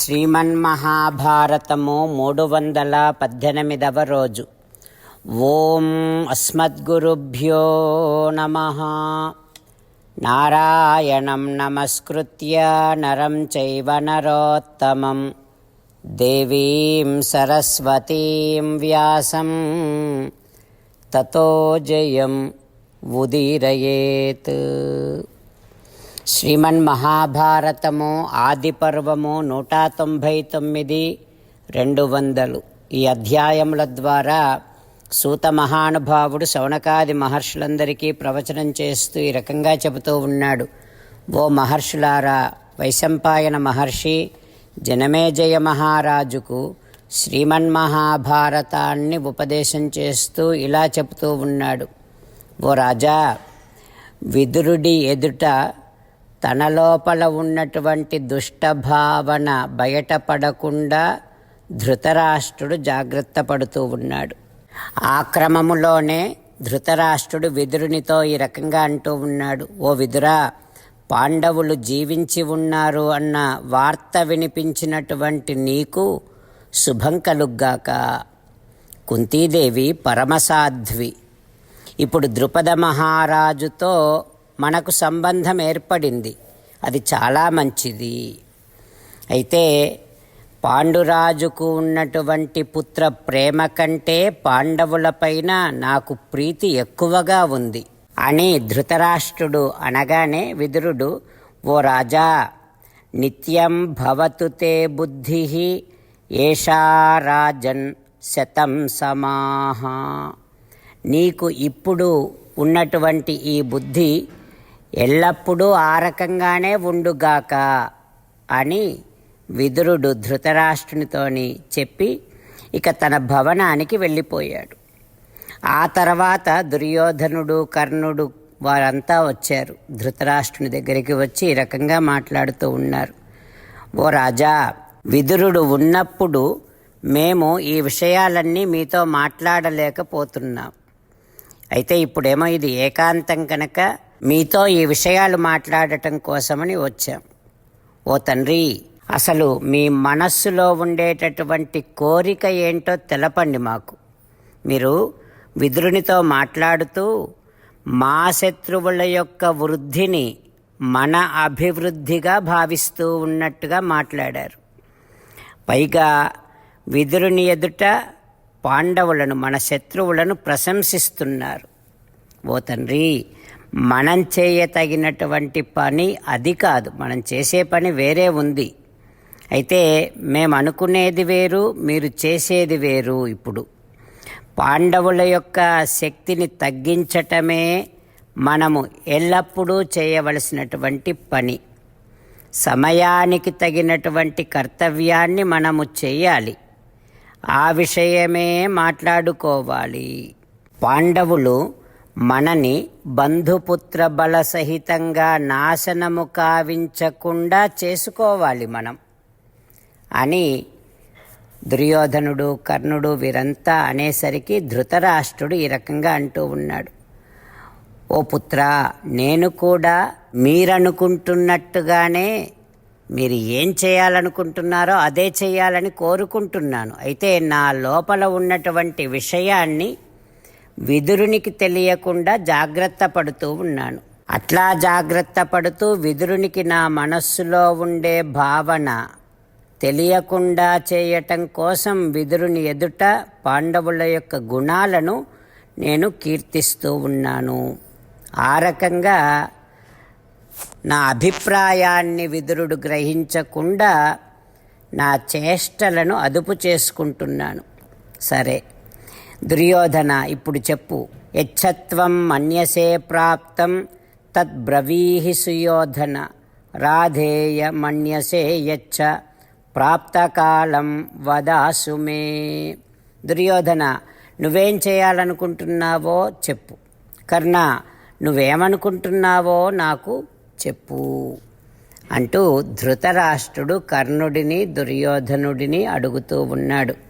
శ్రీమన్మహాభారతము మూడు వందల పద్దెనిమిదవ రోజు. ఓం అస్మద్గురుభ్యో నమ. నారాయణం నమస్కృత్య నరం చైవ నరోత్తమం. దేవీం సరస్వతీం వ్యాసం. తతో జయం ఉదీరయేత్. శ్రీమన్ మహాభారతము ఆది పర్వము నూట తొంభై తొమ్మిది రెండు వందలు. ఈ అధ్యాయముల ద్వారా సూత మహానుభావుడు శౌనకాది మహర్షులందరికీ ప్రవచనం చేస్తూ ఈ రకంగా చెబుతూ ఉన్నాడు. ఓ మహర్షులారా వైశంపాయన మహర్షి జనమేజయ మహారాజుకు శ్రీమన్మహాభారతాన్ని ఉపదేశం చేస్తూ ఇలా చెబుతూ ఉన్నాడు. ఓ రాజా విదురుడి ఎదుట తన లోపల ఉన్నటువంటి దుష్ట భావన బయటపడకుండా ధృతరాష్ట్రుడు జాగ్రత్త పడుతూ ఉన్నాడు. ఆ క్రమములోనే ధృతరాష్ట్రుడు విదురునితో ఈ రకంగా అంటూ ఉన్నాడు. ఓ విదురా పాండవులు జీవించి ఉన్నారు అన్న వార్త వినిపించినటువంటి నీకు శుభం కలుగ్గాక. కుంతీదేవి పరమసాధ్వి. ఇప్పుడు ద్రుపద మహారాజుతో మనకు సంబంధం ఏర్పడింది. అది చాలా మంచిది. అయితే పాండురాజుకు ఉన్నటువంటి పుత్ర ప్రేమ కంటే పాండవులపైన నాకు ప్రీతి ఎక్కువగా ఉంది. అని ధృతరాష్ట్రుడు అనగానే విదురుడు ఓ రాజా నిత్యం భవతు తే బుద్ధి ఏషా రాజన్ శతం సమాహ. నీకు ఇప్పుడు ఉన్నటువంటి ఈ బుద్ధి ఎల్లప్పుడూ ఆ రకంగానే ఉండుగాక అని విదురుడు ధృతరాష్ట్రునితోని చెప్పి ఇక తన భవనానికి వెళ్ళిపోయాడు. ఆ తర్వాత దుర్యోధనుడు కర్ణుడు వారంతా వచ్చారు. ధృతరాష్ట్రుని దగ్గరికి వచ్చి ఈ రకంగా మాట్లాడుతూ ఉన్నారు. ఓ రాజా విదురుడు ఉన్నప్పుడు మేము ఈ విషయాలన్నీ మీతో మాట్లాడలేకపోతున్నాం. అయితే ఇప్పుడేమో ఇది ఏకాంతం కనుక. మీతో ఈ విషయాలు మాట్లాడటం కోసమని వచ్చాం. ఓ తండ్రి అసలు మీ మనస్సులో ఉండేటటువంటి కోరిక ఏంటో తెలపండి మాకు. మీరు విదురునితో మాట్లాడుతూ మా శత్రువుల యొక్క వృద్ధిని మన అభివృద్ధిగా భావిస్తూ ఉన్నట్టుగా మాట్లాడారు. పైగా విదురుని ఎదుట పాండవులను మన శత్రువులను ప్రశంసిస్తున్నారు. ఓ తండ్రి మనం చేయతగినటువంటి పని అది కాదు. మనం చేసే పని వేరే ఉంది. అయితే మేము అనుకునేది వేరు మీరు చేసేది వేరు ఇప్పుడు. పాండవుల యొక్క శక్తిని తగ్గించటమే మనము ఎల్లప్పుడూ చేయవలసినటువంటి పని. సమయానికి తగినటువంటి కర్తవ్యాన్ని మనము చేయాలి. ఆ విషయమే మాట్లాడుకోవాలి. పాండవులు మనని బంధుపుత్ర బల సహితంగా నాశనము కావించకుండా చేసుకోవాలి మనం. అని దుర్యోధనుడు కర్ణుడు వీరంతా అనేసరికి ధృతరాష్ట్రుడు ఈ రకంగా అంటూ ఉన్నాడు. ఓ పుత్ర నేను కూడా మీరనుకుంటున్నట్టుగానే మీరు ఏం చేయాలనుకుంటున్నారో అదే చేయాలని కోరుకుంటున్నాను. అయితే నా లోపల ఉన్నటువంటి విషయాన్ని విదురునికి తెలియకుండా జాగ్రత్త పడుతూ ఉన్నాను. అట్లా జాగ్రత్త పడుతూ విదురునికి నా మనస్సులో ఉండే భావన తెలియకుండా చేయటం కోసం విదురుని ఎదుట పాండవుల యొక్క గుణాలను నేను కీర్తిస్తూ ఉన్నాను. ఆ రకంగా నా అభిప్రాయాన్ని విదురుడు గ్రహించకుండా నా చేష్టలను అదుపు చేసుకుంటున్నాను. సరే. దుర్యోధన ఇప్పుడు చెప్పు. యచ్చత్వం మన్యసే ప్రాప్తం తద్బ్రవీహి సుయోధన. రాధేయ మన్యసే యచ్చ ప్రాప్తకాలం వదాసు మే. దుర్యోధన నువ్వేం చేయాలనుకుంటున్నావో చెప్పు. కర్ణ నువ్వేమనుకుంటున్నావో నాకు చెప్పు. అంటూ ధృతరాష్ట్రుడు కర్ణుడిని దుర్యోధనుడిని అడుగుతూ ఉన్నాడు.